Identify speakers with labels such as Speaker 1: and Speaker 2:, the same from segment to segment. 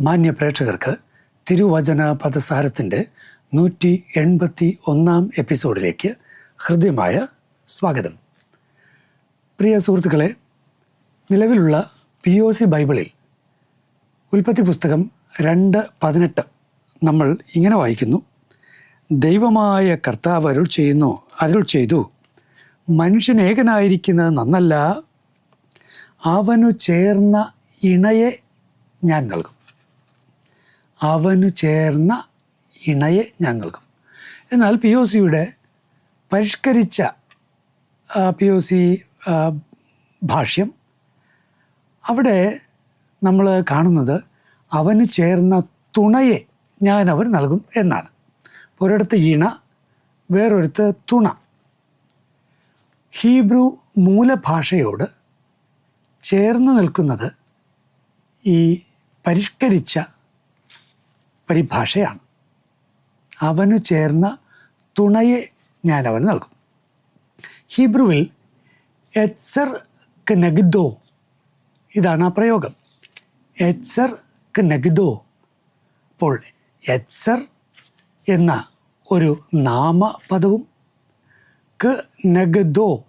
Speaker 1: മാന്യ പ്രേക്ഷകർക്ക് തിരുവചന പദസാരത്തിന്റെ നൂറ്റി എൺപത്തി ഒന്നാം എപ്പിസോഡിലേക്ക് ഹൃദ്യമായ സ്വാഗതം. പ്രിയ സുഹൃത്തുക്കളെ നിലവിലുള്ള പി ഒ സി ബൈബിളിൽ ഉൽപ്പത്തി പുസ്തകം രണ്ട് പതിനെട്ട് നമ്മൾ ഇങ്ങനെ വായിക്കുന്നു. ദൈവമായ കർത്താവ് അരുൾ ചെയ്യുന്നു അരുൾ ചെയ്തു. മനുഷ്യൻ ഏകനായിരിക്കുന്നത് നന്നല്ല അവനു ചേർന്ന ഇണയെ ഞാൻ നൽകും. അവനു ചേർന്ന ഇണയെ ഞങ്ങൾക്കും. എന്നാൽ പി ഒ സിയുടെ പരിഷ്കരിച്ച പി ഒ സി ഭാഷ്യം അവിടെ നമ്മൾ കാണുന്നത് അവന് ചേർന്ന തുണയെ ഞാൻ അവർ നൽകും എന്നാണ്. ഒരിടത്ത് ഇണ വേറൊരിടത്ത് തുണ. ഹീബ്രു മൂലഭാഷയോട് ചേർന്ന് നിൽക്കുന്നത് ഈ പരിഷ്കരിച്ച പരിഭാഷയാണ്. അവനു ചേർന്ന തുണയെ ഞാൻ അവന് നൽകും. ഹീബ്രുവിൽ എത്സർ നഗ്ദോ. ഇതാണ് ആ പ്രയോഗം. എത്സർ നഗ്ദോ. അപ്പോൾ എത്സർ എന്ന ഒരു നാമപദവും ക് നഗദോ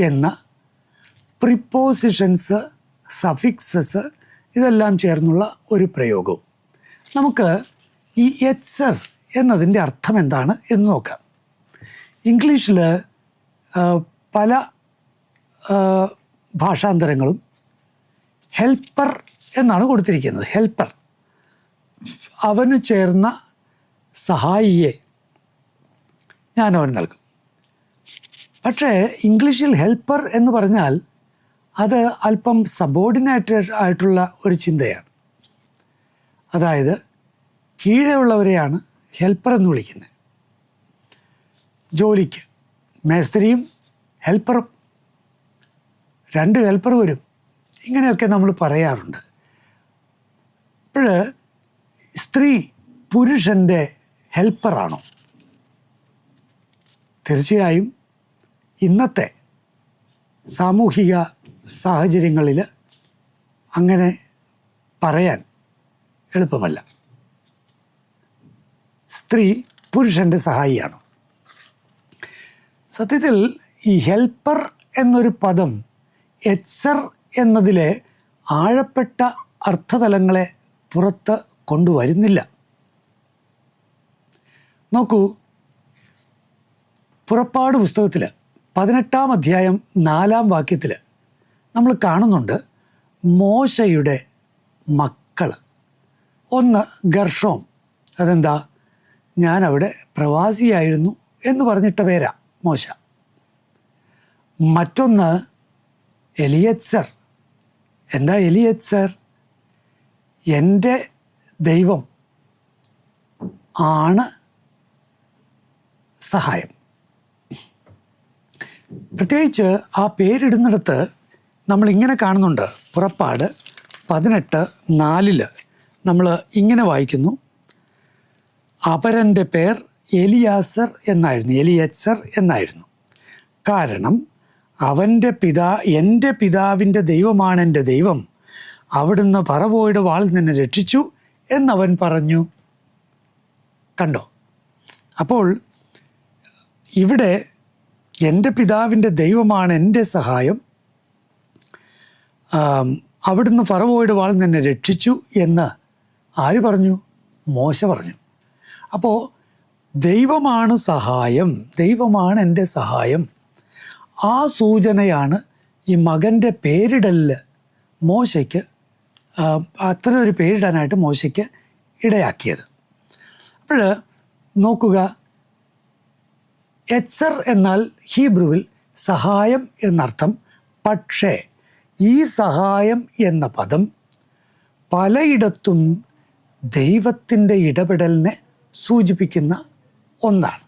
Speaker 1: എന്ന പ്രിപ്പോസിഷൻസ് സഫിക്സസ് ഇതെല്ലാം ചേർന്നുള്ള ഒരു പ്രയോഗവും. നമുക്ക് ഈ എത്സർ എന്നതിന്റെ അർത്ഥം എന്താണ് എന്ന് നോക്കാം. ഇംഗ്ലീഷിൽ പല ഭാഷാന്തരങ്ങളും ഹെൽപ്പർ എന്നാണ് കൊടുത്തിരിക്കുന്നത്. ഹെൽപ്പർ. അവന് ചേർന്ന സഹായിയെ ഞാൻ അവൻ നൽകും. പക്ഷേ ഇംഗ്ലീഷിൽ ഹെൽപ്പർ എന്ന് പറഞ്ഞാൽ അത് അല്പം സബോർഡിനേറ്റഡ് ആയിട്ടുള്ള ഒരു ചിന്തയാണ്. അതായത് കീഴെയുള്ളവരെയാണ് ഹെൽപ്പർ എന്ന് വിളിക്കുന്നത്. ജോലിക്ക് മേസ്ത്രിയും ഹെൽപ്പറും രണ്ട് ഹെൽപ്പർ വരും. ഇങ്ങനെയൊക്കെ നമ്മൾ പറയാറുണ്ട്. ഇപ്പോൾ സ്ത്രീ പുരുഷന്റെ ഹെൽപ്പറാണോ തീർച്ചയായും ഇന്നത്തെ സാമൂഹിക സാഹചര്യങ്ങളിൽ അങ്ങനെ പറയാൻ എളുപ്പമല്ല. സ്ത്രീ പുരുഷന്റെ സഹായിയാണ്. സത്യത്തിൽ ഈ ഹെൽപ്പർ എന്നൊരു പദം എത്സർ എന്നതിലെ ആഴപ്പെട്ട അർത്ഥതലങ്ങളെ പുറത്ത് കൊണ്ടുവരുന്നില്ല. നോക്കൂ പുറപ്പാട് പുസ്തകത്തിൽ പതിനെട്ടാം അധ്യായം നാലാം വാക്യത്തിൽ നമ്മൾ കാണുന്നുണ്ട് മോശയുടെ മക്കൾ ഒന്ന് ഗർഷോം. അതെന്താ? ഞാനവിടെ പ്രവാസിയായിരുന്നു എന്ന് പറഞ്ഞിട്ട പേരാ മോശ. മറ്റൊന്ന് എലിയത്സർ എന്താ എലിയത്സർ എന്റെ ദൈവം ആണ് സഹായം. പ്രത്യേകിച്ച് ആ പേരിടുന്നിടത്ത് നമ്മൾ ഇങ്ങനെ കാണുന്നുണ്ട്. പുറപ്പാട് പതിനെട്ട് നാലിൽ നമ്മൾ ഇങ്ങനെ വായിക്കുന്നു. അപരന്റെ പേർ എലിയാസർ എന്നായിരുന്നു എലിയച്ചർ എന്നായിരുന്നു. കാരണം അവന്റെ പിതാ എന്റെ പിതാവിന്റെ ദൈവമാണ് എന്റെ ദൈവം. അവിടുന്ന് പറവോയുടെ വാളിൽ നിന്ന് രക്ഷിച്ചു എന്നവൻ പറഞ്ഞു. കണ്ടോ? അപ്പോൾ ഇവിടെ എന്റെ പിതാവിന്റെ ദൈവമാണ് എന്റെ സഹായം. അവിടുന്ന് ഫറവോയുടെ വാളിൽ നിന്ന് രക്ഷിച്ചു എന്ന് ആര് പറഞ്ഞു? മോശ പറഞ്ഞു. അപ്പോൾ ദൈവമാണ് സഹായം ദൈവമാണ് എന്റെ സഹായം. ആ സൂചനയാണ് ഈ മകന്റെ പേരിടലിൽ മോശയ്ക്ക് അത്ര ഒരു പേരിടാനായിട്ട് മോശയ്ക്ക് ഇടയാക്കിയത്. അപ്പോൾ നോക്കുക എത്സർ എന്നാൽ ഹീബ്രുവിൽ സഹായം എന്നർത്ഥം പക്ഷേ ഈ സഹായം എന്ന പദം പലയിടത്തും ദൈവത്തിന്റെ ഇടപെടലിനെ സൂചിപ്പിക്കുന്ന ഒന്നാണ്.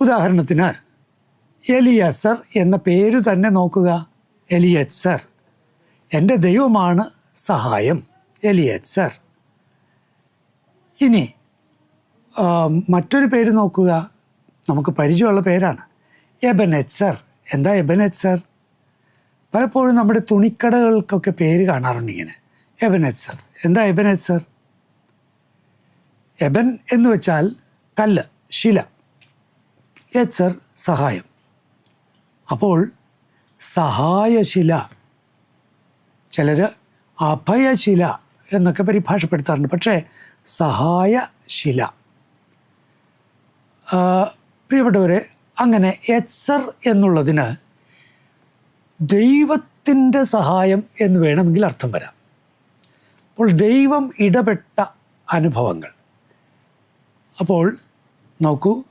Speaker 1: ഉദാഹരണത്തിന് എലിയസർ എന്ന പേര് തന്നെ നോക്കുക. എലിയത്സർ എന്റെ ദൈവമാണ് സഹായം. എലിയത്സർ ഇനി മറ്റൊരു പേര് നോക്കുക. നമുക്ക് പരിചയമുള്ള പേരാണ്. എബനെറ്റ്സർ. എന്താ എബനെറ്റ്സർ? പലപ്പോഴും നമ്മുടെ തുണിക്കടകൾക്കൊക്കെ പേര് കാണാറുണ്ട് ഇങ്ങനെ. എബനെറ്റ്സർ. എന്താ എബനെറ്റ്സർ എബൻ എന്ന് വെച്ചാൽ കല്ല് ശില. എത്സർ സഹായം. അപ്പോൾ സഹായശില ചിലർ അഭയശില എന്നൊക്കെ പരിഭാഷപ്പെടുത്താറുണ്ട്. പക്ഷേ സഹായശില പ്രിയപ്പെട്ടവരെ അങ്ങനെ എത്സർ എന്നുള്ളതിന് ദൈവത്തിന്റെ സഹായം എന്ന് വേണമെങ്കിൽ അർത്ഥം വരാം. അപ്പോൾ ദൈവം ഇടപെട്ട അനുഭവങ്ങൾ. അപ്പോൾ നോക്കൂ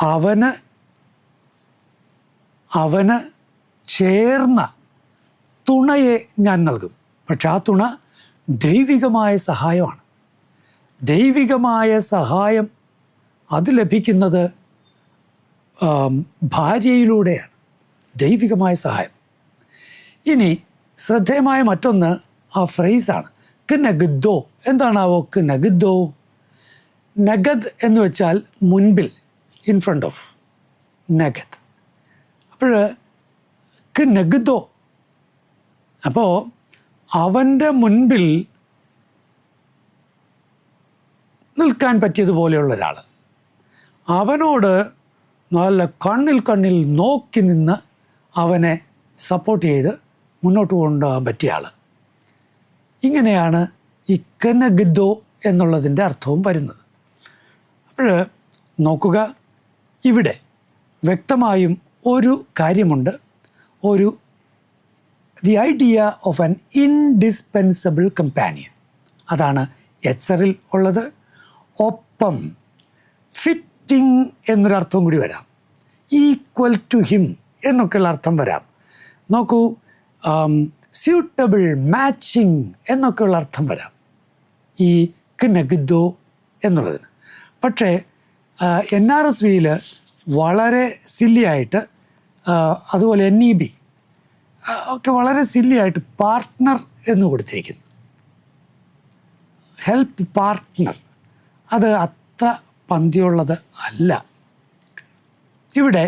Speaker 1: അവന് അവന് ചേർന്ന തുണയെ ഞാൻ നൽകും. പക്ഷെ ആ തുണ ദൈവികമായ സഹായമാണ്. ദൈവികമായ സഹായം അത് ലഭിക്കുന്നത് ഭാര്യയിലൂടെയാണ്. ദൈവികമായ സഹായം. ഇനി ശ്രദ്ധേയമായ മറ്റൊന്ന് ആ ഫ്രേസാണ് ക് നഗദ്ദോ എന്താണാവോ ക് നഗദ്ദോ നഗദ് എന്ന് വെച്ചാൽ മുൻപിൽ ഇൻ ഫ്രണ്ട് ഓഫ് നഗദ് അപ്പോൾ ക് നഗദോ അപ്പോൾ അവന്റെ മുൻപിൽ നിൽക്കാൻ പറ്റിയതുപോലെയുള്ള ഒരാൾ. അവനോട് നല്ല കണ്ണിൽ കണ്ണിൽ നോക്കി നിന്ന് അവനെ സപ്പോർട്ട് ചെയ്ത് മുന്നോട്ട് കൊണ്ടുപോകാൻ പറ്റിയ ആൾ ഇങ്ങനെയാണ് ഈ കനഗിദ്ദോ എന്നുള്ളതിന്റെ അർത്ഥവും വരുന്നത്. അപ്പോൾ നോക്കുക ഇവിടെ വ്യക്തമായും ഒരു കാര്യമുണ്ട്. ഒരു the idea of an indispensable companion അതാണ് എച്ചറിൽ ഉള്ളത്. ഒപ്പം ഫിറ്റിംഗ് എന്നൊരർത്ഥം കൂടി വരാം. ഈക്വൽ ടു ഹിം എന്നൊക്കെയുള്ള അർത്ഥം വരാം. നോക്കൂ സ്യൂട്ടബിൾ മാച്ചിങ് എന്നൊക്കെയുള്ള അർത്ഥം വരാം. ഈ കിനഗിദോ എന്നുള്ളതിന്. പക്ഷേ എൻ ആർ എസ് വിയിൽ വളരെ സില്ലിയായിട്ട് അതുപോലെ എൻ ഇ ബി ഒക്കെ വളരെ സില്ലിയായിട്ട് പാർട്ട്ണർ എന്ന് കൊടുത്തിരിക്കുന്നു. Help partner. അത് അത്ര പന്തിയുള്ളത് അല്ല. ഇവിടെ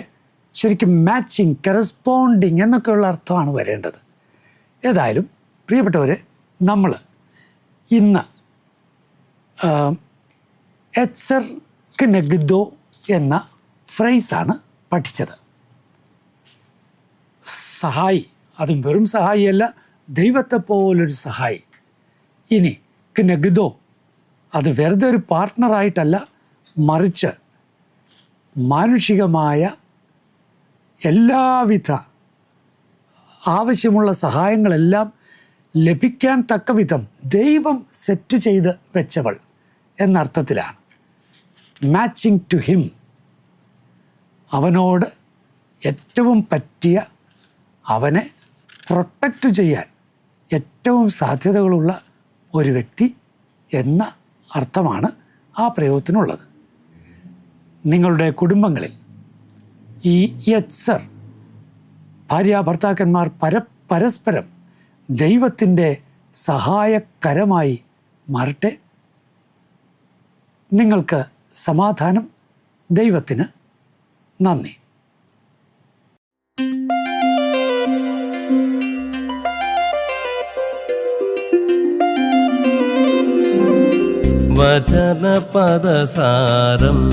Speaker 1: ശരിക്കും മാച്ചിങ് കറസ്പോണ്ടിങ് എന്നൊക്കെയുള്ള അർത്ഥമാണ് വരേണ്ടത്. ഏതായാലും പ്രിയപ്പെട്ടവരെ നമ്മൾ ഇന്ന് എത്സർ നഗദോ എന്ന ഫ്രൈസാണ് പഠിച്ചത്. സഹായി അതും വെറും സഹായിയല്ല ദൈവത്തെ പോലൊരു സഹായി. ഇനി കിനഗ്ദോ അത് വെറുതെ ഒരു പാർട്ട്ണറായിട്ടല്ല മറിച്ച് മാനുഷികമായ എല്ലാവിധ ആവശ്യമുള്ള സഹായങ്ങളെല്ലാം ലഭിക്കാൻ തക്ക വിധം ദൈവം സെറ്റ് ചെയ്ത് വെച്ചവൾ എന്നർത്ഥത്തിലാണ് മാച്ചിങ് ടു ഹിം അവനോട് ഏറ്റവും പറ്റിയ അവനെ പ്രൊട്ടക്റ്റ് ചെയ്യാൻ ഏറ്റവും സാധ്യതകളുള്ള ഒരു വ്യക്തി എന്ന അർത്ഥമാണ് ആ പ്രയോഗത്തിനുള്ളത്. നിങ്ങളുടെ കുടുംബങ്ങളിൽ ഈ യത്സർ ഭാര്യ ഭർത്താക്കന്മാർ പര പരസ്പരം ദൈവത്തിന്റെ സഹായകരമായി മാറട്ടെ. നിങ്ങൾക്ക് സമാധാനം. ദൈവത്തിന് നന്ദി.
Speaker 2: വചനപദസാരം